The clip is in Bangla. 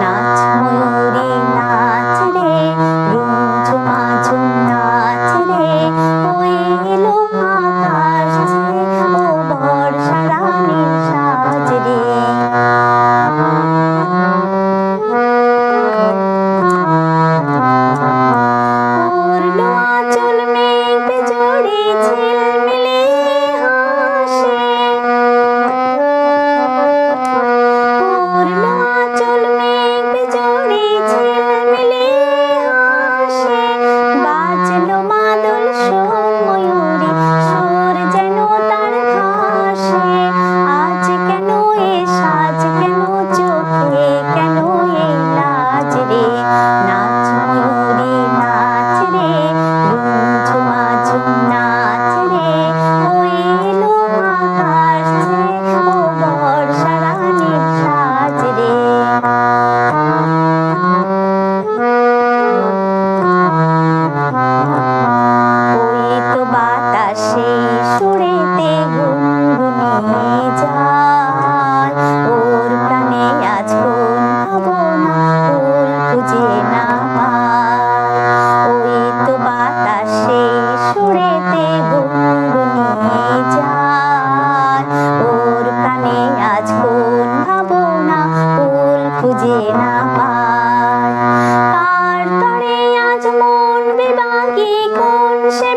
能 খুঁজে না পায়। কার তরে আজ মন বিভাগী কোন সে